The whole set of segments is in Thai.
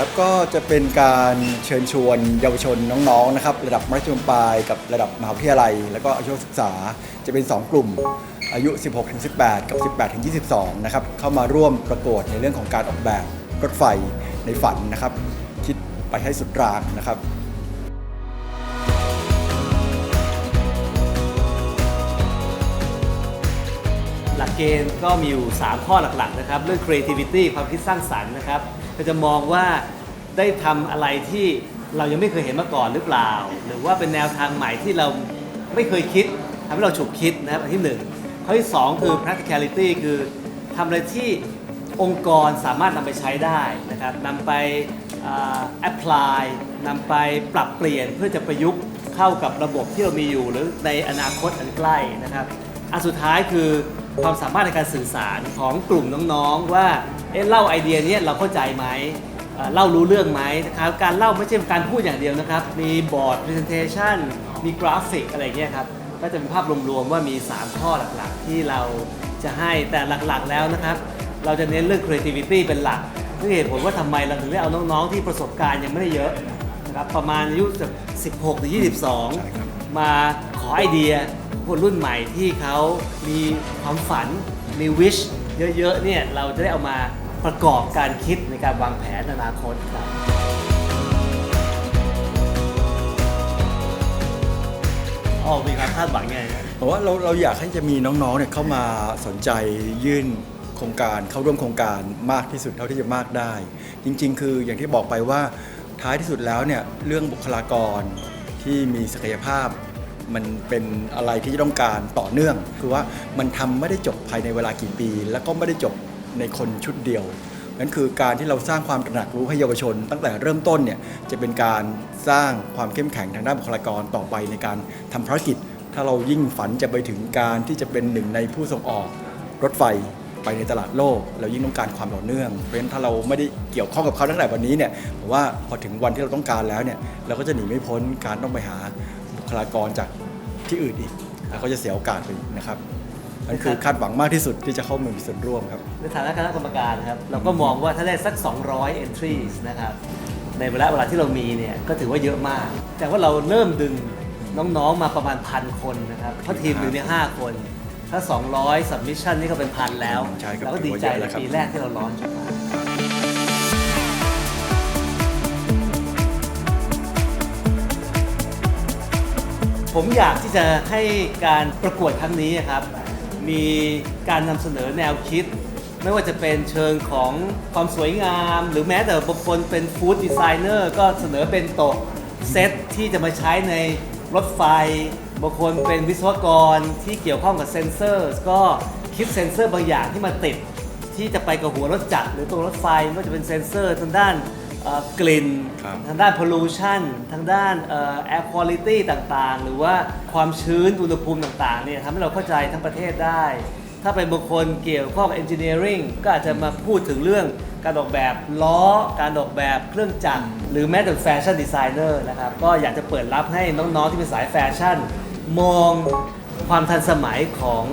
ครับก็จะเป็นการเชิญชวนเยาวชนน้องๆนะครับระดับมัธยมปลายกับระดับมหาวิทยาลัย แล้วก็อาชีวศึกษาจะเป็น 2 กลุ่มอายุ 16-18 กับ 18-22 นะครับเข้ามาร่วมประกวดในเรื่องของการออกแบบรถไฟในฝันนะครับ คิดไปให้สุดรางนะครับหลักเกณฑ์ก็มีอยู่ 3 ข้อหลักๆนะครับ เรื่อง creativity ความคิดสร้างสรรค์นะครับ ก็จะมองว่าได้ทำอะไรที่เรายังไม่เคยเห็นมาก่อนหรือเปล่า หรือว่าเป็นแนวทางใหม่ที่เราไม่เคยคิดทำให้เราฉุกคิดนะครับอันที่1ข้อที่2คือ practicality คือทำอะไรที่องค์กรสามารถนำไปใช้ได้นะครับนำไปอ่า apply นำไปปรับเปลี่ยนเพื่อจะประยุกต์เข้ากับระบบที่เรามีอยู่หรือในอนาคตอันใกล้นะครับอันสุดท้ายคือ ความสามารถในการสื่อสารของกลุ่มน้องๆ ว่าเอ๊ะเล่าไอเดียเนี้ยเราเข้าใจไหมเอ่อเล่ารู้เรื่องไหมนะครับการเล่าไม่ใช่การพูดอย่างเดียวนะครับ มีบอร์ด presentation มีกราฟิกอะไรเงี้ยครับก็จะเป็นภาพรวมๆว่ามี 3 ข้อหลักๆ ที่เราจะให้แต่หลักๆแล้วนะครับ เราจะเน้นเรื่อง creativity เป็นหลักนี่เหตุผลว่าทำไมเราถึงได้เอาน้องๆ ที่ประสบการณ์ยังไม่ได้เยอะนะครับประมาณอายุจาก16 ถึงใช่ครับ22 มาขอไอเดีย คนรุ่นใหม่ที่เขามีความฝันมีวิชเยอะๆเนี่ยเราจะได้เอามาประกอบการคิดในการวางแผนอนาคตครับอ๋อมีความคาดหวังไงครับเพราะว่าเราเราอยากให้จะมีน้องๆเนี่ยเข้ามาสนใจยื่นโครงการเข้าร่วมโครงการมากที่สุดเท่าที่จะมากได้ จริง ๆ คืออย่างที่บอกไปว่าท้ายที่สุดแล้วเนี่ยเรื่องบุคลากรที่มีศักยภาพ มันเป็นอะไรที่จะต้องการต่อเนื่อง คือว่ามันทำไม่ได้จบภายในเวลากี่ปี แล้วก็ไม่ได้จบในคนชุดเดียวนั่นคือการที่เราสร้างความตระหนักรู้ให้เยาวชน ตั้งแต่เริ่มต้นเนี่ยจะเป็นการสร้างความเข้มแข็งทางด้านบุคลากรต่อไปในการทำภารกิจ ถ้าเรายิ่งฝันจะไปถึงการที่จะเป็นหนึ่งในผู้ส่งออกรถไฟไปในตลาดโลก เรายิ่งต้องการความต่อเนื่อง เพราะฉะนั้นถ้าเราไม่ได้เกี่ยวข้องกับเขาตั้งแต่วันนี้เนี่ยผมว่าพอถึงวันที่เราต้องการแล้วเนี่ยเราก็จะหนีไม่พ้นการต้องไปหา คลากรจากที่อื่นอีกแล้วก็จะเสียโอกาสไปอีกนะครับนั่นคือคาดหวังมากที่สุดที่จะเข้ามามีส่วนร่วมครับ ในฐานะคณะกรรมการนะครับเราก็มองว่าถ้าได้สัก 200 entries นะครับในเวลาเวลาที่เรามีเนี่ยก็ถือว่าเยอะมาก แต่ว่าเราเริ่มดึงน้องๆมาประมาณพันคนนะครับเพราะทีมหนึ่งเนี่ยห้าคน ถ้า 200 submission นี่ก็เป็นพันแล้ว ใช่ครับเราก็ดีใจถือว่าเยอะในแล้วครับ ปีแรกที่เราล้อนออกมา ผมอยากที่จะให้การประกวดครั้งนี้ครับ มีการนำเสนอแนวคิด ไม่ว่าจะเป็นเชิงของความสวยงาม หรือแม้แต่บางคนเป็นฟู้ดดีไซเนอร์ก็เสนอเป็นโต๊ะเซตที่จะมาใช้ในรถไฟบางคนเป็นวิศวกรที่เกี่ยวข้องกับเซนเซอร์ ก็คิดเซนเซอร์บางอย่างที่มาติด ที่จะไปกับหัวรถจักรหรือตัวรถไฟไม่ว่าจะเป็นเซนเซอร์ทางด้าน กลิ่น ครับ ทางด้าน pollution ทางด้านเอ่อ air quality ต่างๆ หรือว่าความชื้นอุณหภูมิต่างๆเนี่ยทำให้เราเข้าใจทั้งประเทศได้ ถ้าเป็นบุคคลเกี่ยวข้องกับ engineering ก็อาจจะมาพูดถึงเรื่องการออกแบบล้อ การออกแบบเครื่องจักร หรือแม้แต่แฟชั่นดีไซเนอร์นะครับ ก็อยากจะเปิดรับให้น้องๆ ที่เป็นสายแฟชั่น มองความทันสมัยของ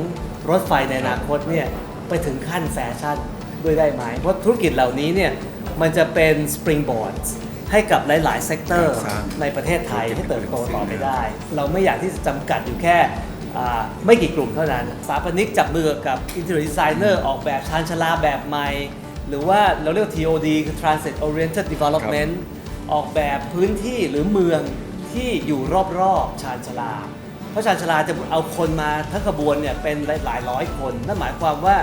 รถไฟในอนาคตเนี่ยไปถึงขั้นแฟชั่นด้วยได้ไหม เพราะธุรกิจเหล่านี้เนี่ย มันจะเป็น springboard ให้กับหลาย ๆ เซกเตอร์สร้างในประเทศไทยให้เติบโตต่อไปได้ เราไม่อยากที่จะจำกัดอยู่แค่อ่าไม่กี่กลุ่มเท่านั้น สถาปนิกจับมือกับ interior designer ออกแบบชานชาลาแบบใหม่ หรือว่าเราเรียกว่า TOD คือ Transit Oriented Development ออกแบบพื้นที่หรือเมืองที่อยู่รอบๆชานชาลา เพราะชานชาลาจะเอาคนมาทั้งขบวนเนี่ยเป็นหลายร้อยคน นั่นหมายความว่า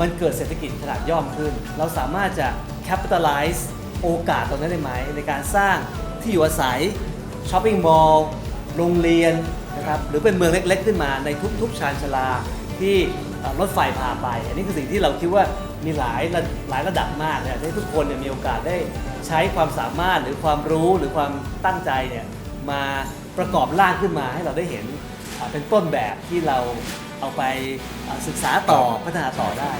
มันเกิดเศรษฐกิจขนาดย่อมขึ้น เราสามารถจะ capitalize โอกาสตรงนั้นได้ไหม ในการสร้างที่อยู่อาศัยช้อปปิ้งมอลล์โรงเรียนนะครับหรือเป็นเมืองเล็กๆ ขึ้นมาในทุกๆ ชานชาลาที่รถไฟพาไป อันนี้คือสิ่งที่เราคิดว่ามีหลายระหลายระดับมากเนี่ยให้ทุกคนเนี่ยมีโอกาสได้ใช้ความสามารถหรือความรู้หรือความตั้งใจเนี่ยมาประกอบร่างขึ้นมาให้เราได้เห็นเป็นต้นแบบที่เรา เอาไปศึกษาต่อพัฒนาต่อได้